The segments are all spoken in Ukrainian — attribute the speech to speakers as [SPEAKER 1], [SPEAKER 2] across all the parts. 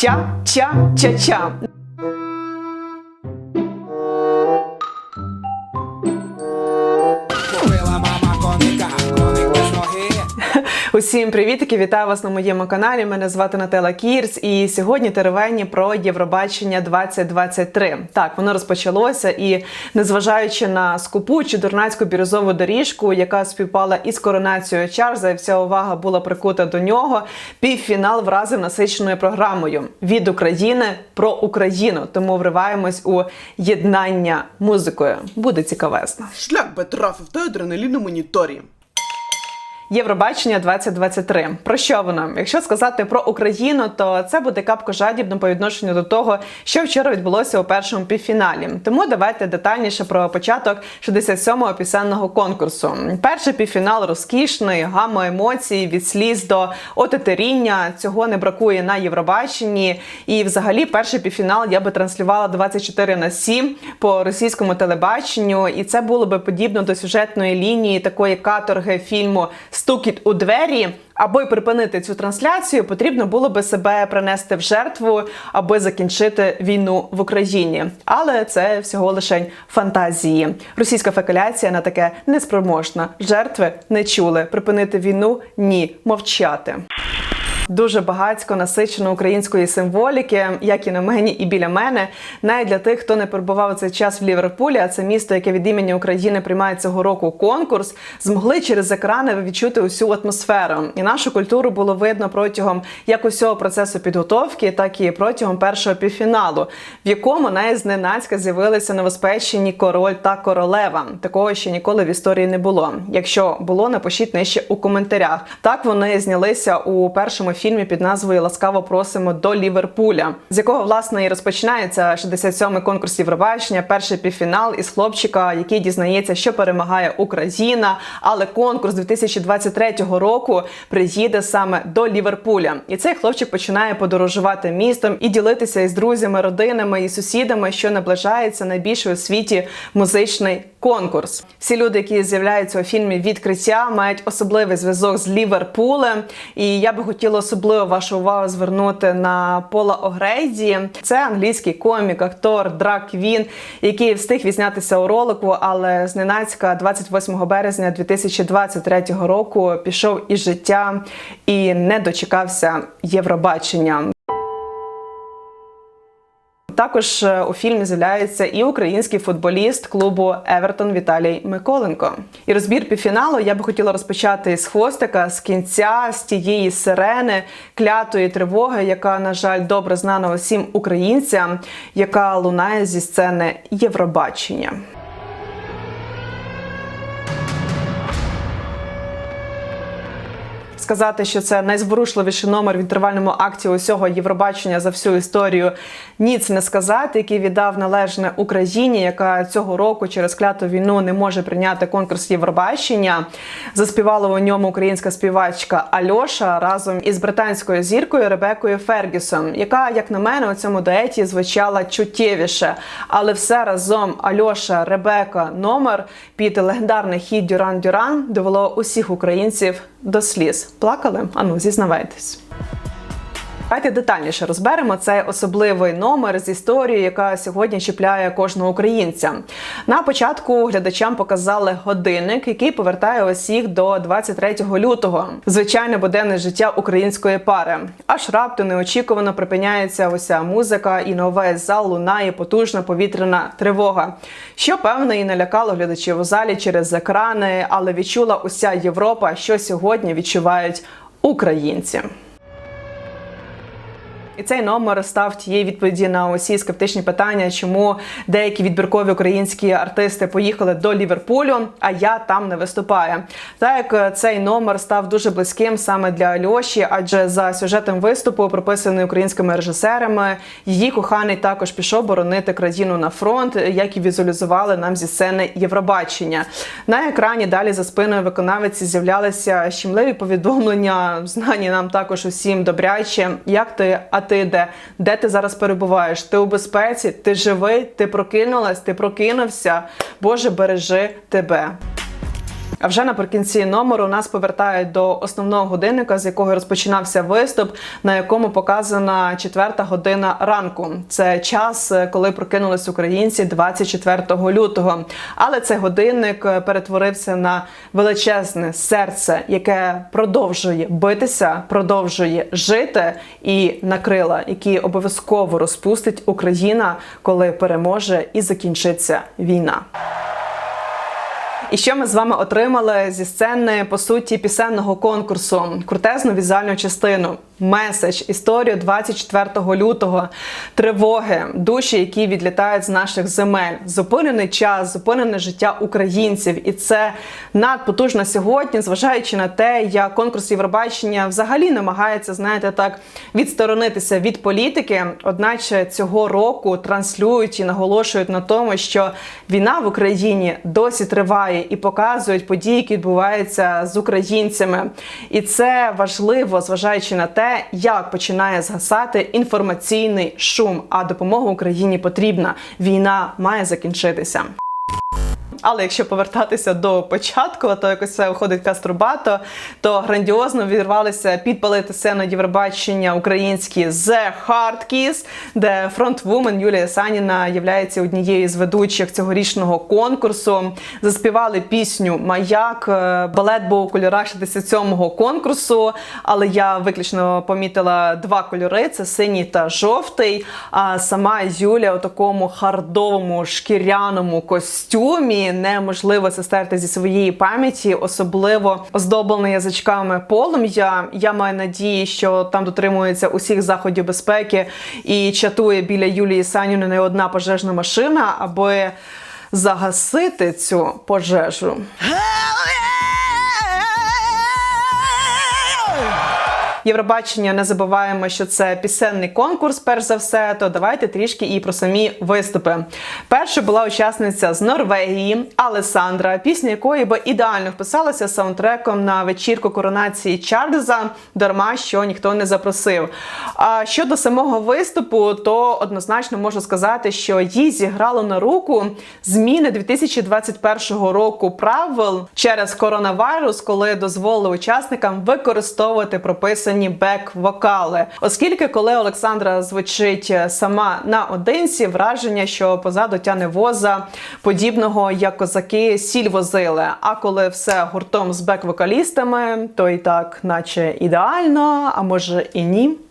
[SPEAKER 1] Ча-ча-ча-ча. Усім привітики! Вітаю вас на моєму каналі. Мене звати Нателла Кірс, і сьогодні теревені про Євробачення 2023. Так, воно розпочалося, і незважаючи на скупу чи дурнацьку бірюзову доріжку, яка співпала із коронацією Чарльза, і вся увага була прикута до нього. Півфінал вразив насиченою програмою від України про Україну. Тому вриваємось у єднання музикою. Буде цікавесно.
[SPEAKER 2] Шлях би трафив та адреналін на моніторі.
[SPEAKER 1] Євробачення 2023. Про що воно? Якщо сказати про Україну, то це буде капко жадібно по відношенню до того, що вчора відбулося у першому півфіналі. Тому давайте детальніше про початок 67-го пісенного конкурсу. Перший півфінал розкішний, гамма емоцій від сліз до отетеріння. Цього не бракує на Євробаченні. І, взагалі, перший півфінал я би транслювала 24 на 7 по російському телебаченню, і це було би подібно до сюжетної лінії такої каторги фільму Стукіт у двері. Аби припинити цю трансляцію, потрібно було би себе принести в жертву, аби закінчити війну в Україні. Але це всього лише фантазії. Російська фекаляція на таке неспроможна. Жертви не чули. Припинити війну ні, мовчати. Дуже багатько насичено української символіки, як і на мені, і біля мене. Навіть для тих, хто не перебував цей час в Ліверпулі, а це місто, яке від імені України приймає цього року конкурс, змогли через екрани відчути усю атмосферу. І нашу культуру було видно протягом як усього процесу підготовки, так і протягом першого півфіналу, в якому навіть зненацька з'явилися новоспечені король та королева. Такого ще ніколи в історії не було. Якщо було, напишіть нижче у коментарях. Так вони знялися у першому фільмі під назвою Ласкаво просимо до Ліверпуля, з якого власне і розпочинається 67-й конкурс Євробачення, перший півфінал із хлопчика, який дізнається, що перемагає Україна. Але конкурс 2023 року приїде саме до Ліверпуля. І цей хлопчик починає подорожувати містом і ділитися із друзями, родинами і сусідами, що наближається найбільший у світі музичний конкурс. Всі люди, які з'являються у фільмі Відкриття, мають особливий зв'язок з Ліверпулем. І я би хотіла особливо вашу увагу звернути на Пола Огрейді. Це англійський комік, актор, драг квін, який встиг відзнятися у ролику, але зненацька 28 березня 2023 року пішов із життя і не дочекався Євробачення. Також е, у фільмі з'являється і український футболіст клубу Евертон Віталій Миколенко. І розбір півфіналу я би хотіла розпочати з хвостика, з кінця, з тієї сирени, клятої тривоги, яка, на жаль, добре знана усім українцям, яка лунає зі сцени Євробачення. Сказати, що це найзворушливіший номер в інтервальному акті усього Євробачення за всю історію. Ніц не сказати, який віддав належне Україні, яка цього року через кляту війну не може прийняти конкурс Євробачення. Заспівала у ньому українська співачка Альоша разом із британською зіркою Ребекою Фергюсон, яка, як на мене, у цьому дуеті звучала чуттєвіше. Але все разом Альоша, Ребека, номер під легендарний хіт Дюран Дюран довело усіх українців до сліз. Плакали? Ану, зізнавайтесь. Давайте детальніше розберемо цей особливий номер з історією, яка сьогодні чіпляє кожного українця. На початку глядачам показали годинник, який повертає усіх до 23 лютого. Звичайне буденне життя української пари. Аж раптом неочікувано припиняється уся музика, і на увесь зал лунає потужна повітряна тривога, що певно і налякало глядачів у залі через екрани, але відчула уся Європа, що сьогодні відчувають українці. І цей номер став тією відповіді на усі скептичні питання, чому деякі відбіркові українські артисти поїхали до Ліверпулю, а я там не виступаю. Так як цей номер став дуже близьким саме для Альоші, адже за сюжетом виступу, прописаний українськими режисерами, її коханий також пішов боронити країну на фронт, як і візуалізували нам зі сцени Євробачення. На екрані далі за спиною виконавиці з'являлися щемливі повідомлення, знані нам також усім добряче. Як ти, а ти де? Де ти зараз перебуваєш? Ти у безпеці? Ти живий? Ти прокинулась? Ти прокинувся? Боже, бережи тебе. А вже наприкінці номеру нас повертають до основного годинника, з якого розпочинався виступ, на якому показана четверта година ранку. Це час, е, коли прокинулись українці 24 лютого. Але цей годинник е, перетворився на величезне серце, яке продовжує битися, продовжує жити, і на крила, які обов'язково розпустить Україна, коли переможе і закінчиться війна. І що ми з вами отримали зі сцени по суті пісенного конкурсу? Крутезну візуальну частину, меседж, історію 24 лютого, тривоги, душі, які відлітають з наших земель, зупинений час, зупинене життя українців, і це надпотужно сьогодні, зважаючи на те, як конкурс Євробачення взагалі намагається, знаєте, так відсторонитися від політики. Одначе цього року транслюють і наголошують на тому, що війна в Україні досі триває і показують події, які відбуваються з українцями. І це важливо, зважаючи на те, як починає згасати інформаційний шум. А допомога Україні потрібна. Війна має закінчитися. Але якщо повертатися до початку, то якось все виходить каструбато, то грандіозно відірвалися підпалити сцену Євробачення українські The Hard Kiss, де фронтвумен Юлія Саніна є однією з ведучих цьогорічного конкурсу. Заспівали пісню Маяк. Е, Балет був у кольорах 67-го конкурсу, але я виключно помітила два кольори: це синій та жовтий. А сама Юля у такому хардовому шкіряному костюмі неможливо це стерти зі своєї пам'яті, особливо оздоблене язичками полум'я. Я маю надії, що там дотримується усіх заходів безпеки і чатує біля Юлії Саніни не одна пожежна машина, аби загасити цю пожежу. Євробачення не забуваємо, що це пісенний конкурс, перш за все. То давайте трішки і про самі виступи. Перша була учасниця з Норвегії Алесандра, пісня якої би ідеально вписалася саундтреком на вечірку коронації Чарльза, дарма що ніхто не запросив. А щодо самого виступу, то однозначно можу сказати, що їй зіграло на руку зміни 2021 року правил через коронавірус, коли дозволили учасникам використовувати прописані бек-вокали. Оскільки, коли Олександра звучить сама наодинці, враження, що позаду тяне воза, подібного як козаки сіль возили. А коли все гуртом з бек-вокалістами, то і так, наче ідеально, а може і ні.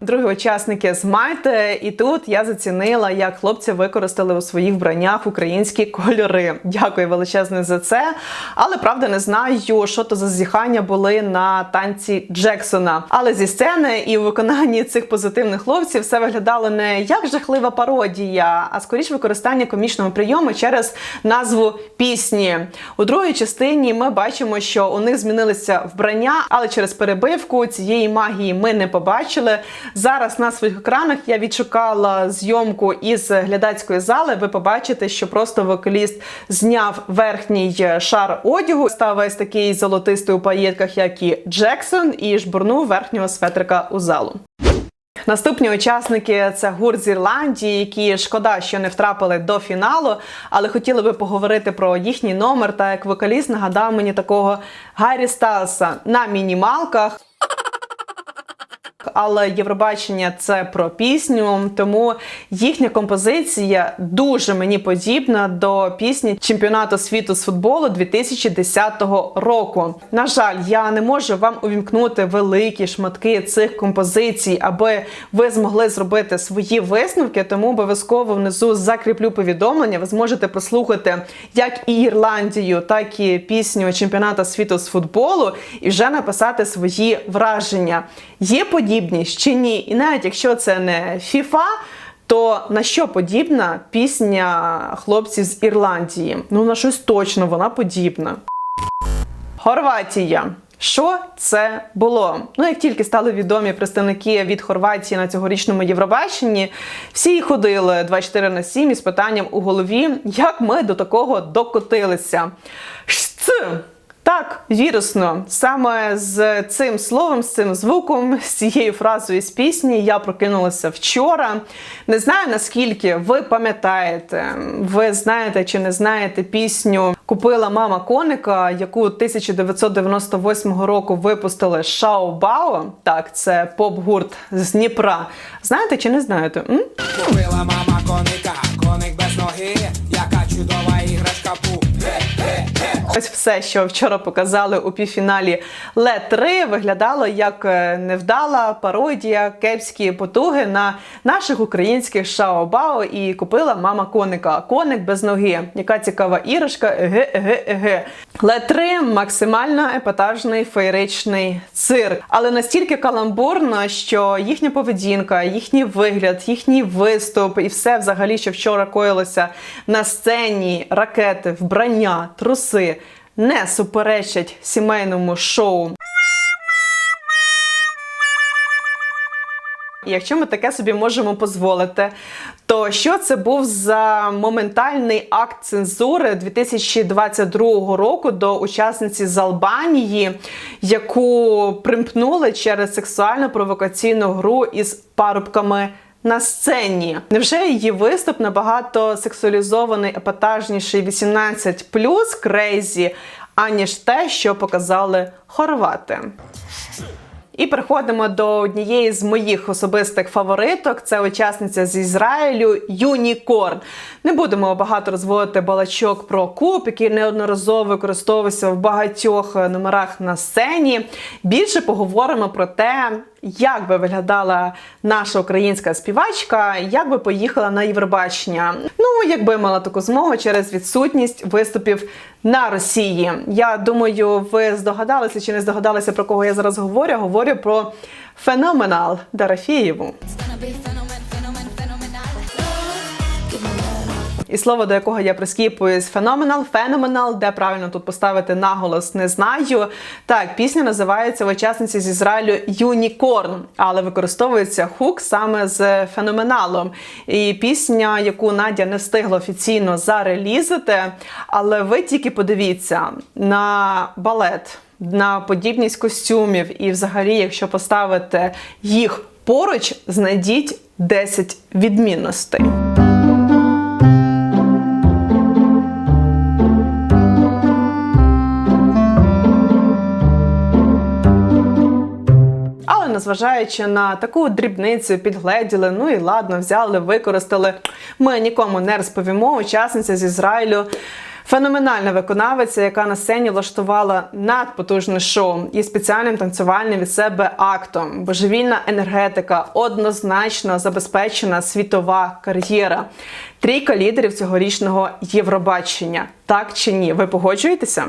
[SPEAKER 1] Другі учасники з Мальти, і тут я зацінила, як хлопці використали у своїх вбраннях українські кольори. Дякую величезне за це. Але правда не знаю, що то за зіхання були на танці Джексона. Але зі сцени і у виконанні цих позитивних хлопців все виглядало не як жахлива пародія, а скоріш використання комічного прийому через назву пісні. У другій частині ми бачимо, що у них змінилися вбрання, але через перебивку цієї магії ми не побачили. Зараз на своїх екранах я відшукала зйомку із глядацької зали. Ви побачите, що просто вокаліст зняв верхній шар одягу, став весь такий золотистий у паєтках, як і Джексон, і жбурнув верхнього светрика у залу. Наступні учасники це гурт з Ірландії, які шкода, що не втрапили до фіналу, але хотіли би поговорити про їхній номер. Та як вокаліст нагадав мені такого Гаррі Сталса на мінімалках але Євробачення це про пісню, тому їхня композиція дуже мені подібна до пісні чемпіонату світу з футболу 2010 року. На жаль, я не можу вам увімкнути великі шматки цих композицій, аби ви змогли зробити свої висновки. Тому обов'язково внизу закріплю повідомлення. Ви зможете послухати як і Ірландію, так і пісню чемпіонату світу з футболу, і вже написати свої враження. Є подібність чи ні? І навіть якщо це не FIFA, то на що подібна пісня хлопців з Ірландії? Ну на щось точно вона подібна. Хорватія. Що це було? Ну, як тільки стали відомі представники від Хорватії на цьогорічному Євробаченні, всі ходили 24 на 7 із питанням у голові, як ми до такого докотилися. Шц! Так, вірусно, саме з цим словом, з цим звуком, з цією фразою з пісні я прокинулася вчора. Не знаю наскільки ви пам'ятаєте, ви знаєте чи не знаєте пісню купила мама коника, яку 1998 року випустили Шао Бао. Так, це поп-гурт з Дніпра. Знаєте чи не знаєте? М?
[SPEAKER 3] Купила мама коника, коник без ноги, яка чудова
[SPEAKER 1] все, що вчора показали у півфіналі Ле 3 виглядало як е, невдала пародія кепські потуги на наших українських шао-бао і купила мама коника. Коник без ноги. Яка цікава еге, еге. Ле 3 максимально епатажний феєричний цирк, але настільки каламбурно, що їхня поведінка, їхній вигляд, їхній виступ і все взагалі, що вчора коїлося на сцені, ракети, вбрання, труси не суперечать сімейному шоу. Якщо ми таке собі можемо дозволити, то що це був за моментальний акт цензури 2022 року до учасниці з Албанії, яку примкнули через сексуально провокаційну гру із парубками на сцені? Невже її виступ набагато сексуалізований, епатажніший 18 крейзі, аніж те, що показали хорвати? І переходимо до однієї з моїх особистих фавориток. Це учасниця з Ізраїлю Юнікорн. Не будемо багато розводити балачок про куб, який неодноразово використовувався в багатьох номерах на сцені. Більше поговоримо про те, як би виглядала наша українська співачка, як би поїхала на Євробачення. Ну, якби мала таку змогу через відсутність виступів на Росії. Я думаю, ви здогадалися чи не здогадалися про кого я зараз говорю. Говорю про феноменал Дарафієву. І слово, до якого я прискіпуюсь, феноменал, феноменал, де правильно тут поставити наголос, не знаю. Так, пісня називається в учасниці з Ізраїлю Юнікорн, але використовується хук саме з феноменалом. І пісня, яку Надя не встигла офіційно зарелізити, але ви тільки подивіться на балет, на подібність костюмів, і взагалі, якщо поставити їх поруч, знайдіть 10 відмінностей. Незважаючи на таку дрібницю, підгледіли, ну і ладно, взяли, використали. Ми нікому не розповімо. Учасниця з Ізраїлю. Феноменальна виконавиця, яка на сцені влаштувала надпотужне шоу і спеціальним танцювальним від себе актом. Божевільна енергетика, однозначно забезпечена світова кар'єра. Трійка лідерів цьогорічного Євробачення. Так чи ні? Ви погоджуєтеся?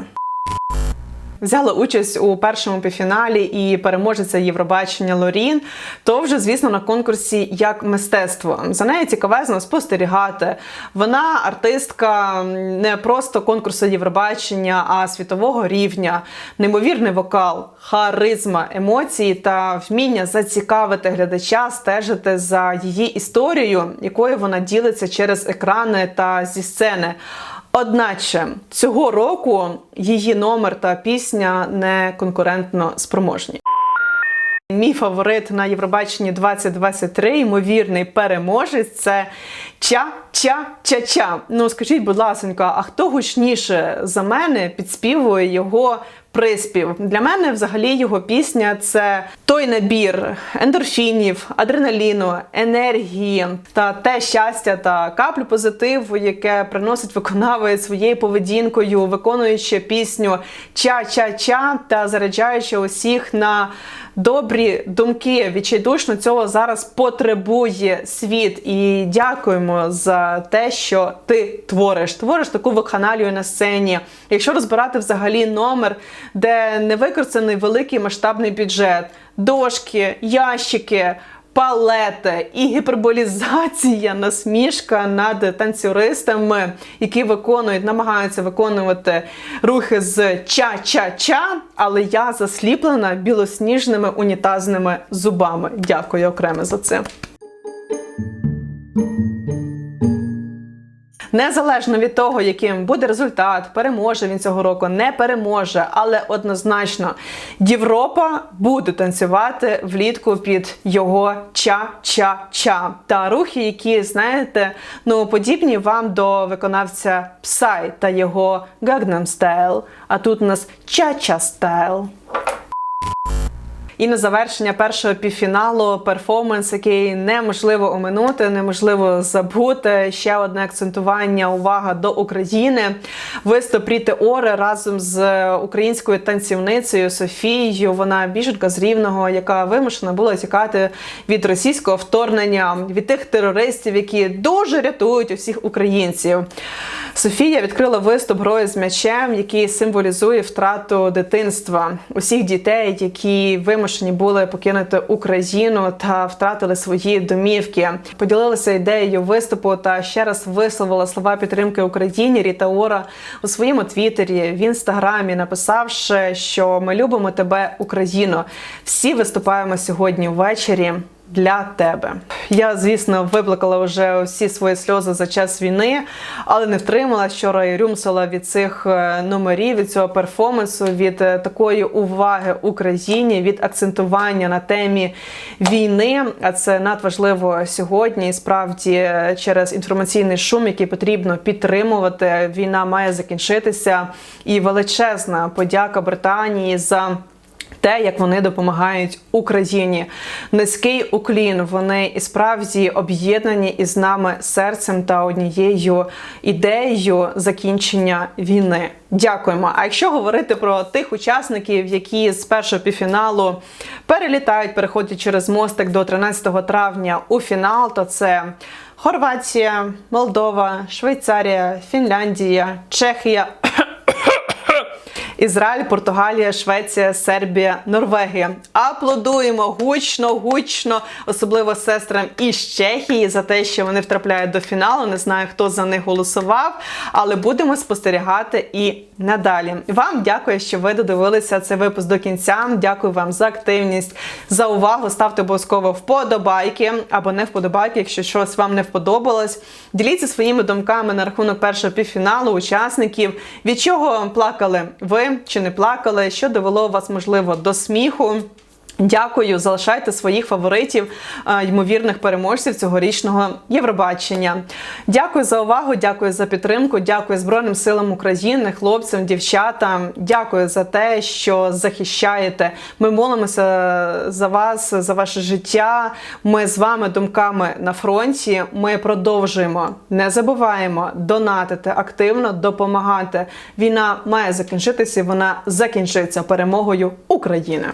[SPEAKER 1] Взяла участь у першому півфіналі і переможеця Євробачення Лорін, то вже, звісно, на конкурсі як мистецтво. За нею цікавезно спостерігати. Вона артистка не просто конкурсу Євробачення, а світового рівня, неймовірний вокал, харизма, емоції та вміння зацікавити глядача, стежити за її історією, якою вона ділиться через екрани та зі сцени. Одначе цього року її номер та пісня не конкурентно спроможні. Мій фаворит на Євробаченні 2023, ймовірний переможець, це Ча-Ча-Ча-Ча. Ну скажіть, будь ласка, а хто гучніше за мене підспівує його приспів? Для мене взагалі його пісня це той набір ендорфінів, адреналіну, енергії та те щастя та каплю позитиву, яке приносить виконавець своєю поведінкою, виконуючи пісню Ча-Ча-Ча та заряджаючи усіх на добрі думки. Відчайдушно цього зараз потребує світ. І дякуємо за те, що ти твориш. Твориш таку вакханалію на сцені. Якщо розбирати взагалі номер, де не використаний великий масштабний бюджет, дошки, ящики. Палети і гіперболізація, насмішка над танцюристами, які виконують, намагаються виконувати рухи з ча-ча-ча, але я засліплена білосніжними унітазними зубами. Дякую окремо за це. Незалежно від того, яким буде результат, переможе він цього року, не переможе, але однозначно Європа буде танцювати влітку під його ча-ча-ча. Та рухи, які знаєте, ну подібні вам до виконавця Psy та його Gangnam Style. А тут у нас ча-ча стайл. І на завершення першого півфіналу перформанс, який неможливо оминути, неможливо забути. Ще одне акцентування, увага до України. Виступ Ріти Ори разом з українською танцівницею Софією. Вона біженка з Рівного, яка вимушена була тікати від російського вторгнення, від тих терористів, які дуже рятують усіх українців. Софія відкрила виступ грою з м'ячем, який символізує втрату дитинства усіх дітей, які вимушені були покинути Україну та втратили свої домівки. Поділилася ідеєю виступу та ще раз висловила слова підтримки Україні. Ріта Ора у своєму твіттері в інстаграмі, написавши, що ми любимо тебе, Україно. Всі виступаємо сьогодні ввечері для тебе. Я, звісно, виплакала вже всі свої сльози за час війни, але не втримала вчора і рюмсала від цих е, номерів, від цього перформансу, від е, такої уваги Україні, від акцентування на темі війни. А це надважливо сьогодні. І справді е, через інформаційний шум, який потрібно підтримувати. Війна має закінчитися. І величезна подяка Британії за. Те, як вони допомагають Україні, низький уклін. Вони і справді об'єднані із нами серцем та однією ідеєю закінчення війни. Дякуємо. А якщо говорити про тих учасників, які з першого півфіналу перелітають, переходять через мостик до 13 травня у фінал, то це Хорватія, Молдова, Швейцарія, Фінляндія, Чехія. Ізраїль, Португалія, Швеція, Сербія, Норвегія. Аплодуємо гучно, гучно, особливо сестрам із Чехії за те, що вони втрапляють до фіналу. Не знаю, хто за них голосував, але будемо спостерігати і надалі. Вам дякую, що ви додивилися цей випуск до кінця. Дякую вам за активність, за увагу. Ставте обов'язково вподобайки або не вподобайки, якщо щось вам не вподобалось. Діліться своїми думками на рахунок першого півфіналу учасників. Від чого плакали ви чи не плакали? Що довело вас можливо до сміху? Дякую, залишайте своїх фаворитів, е, ймовірних переможців цьогорічного Євробачення. Дякую за увагу, дякую за підтримку, дякую Збройним силам України, хлопцям, дівчатам. Дякую за те, що захищаєте. Ми молимося за вас, за ваше життя. Ми з вами думками на фронті. Ми продовжуємо, не забуваємо донатити активно, допомагати. Війна має закінчитися. Вона закінчиться перемогою України.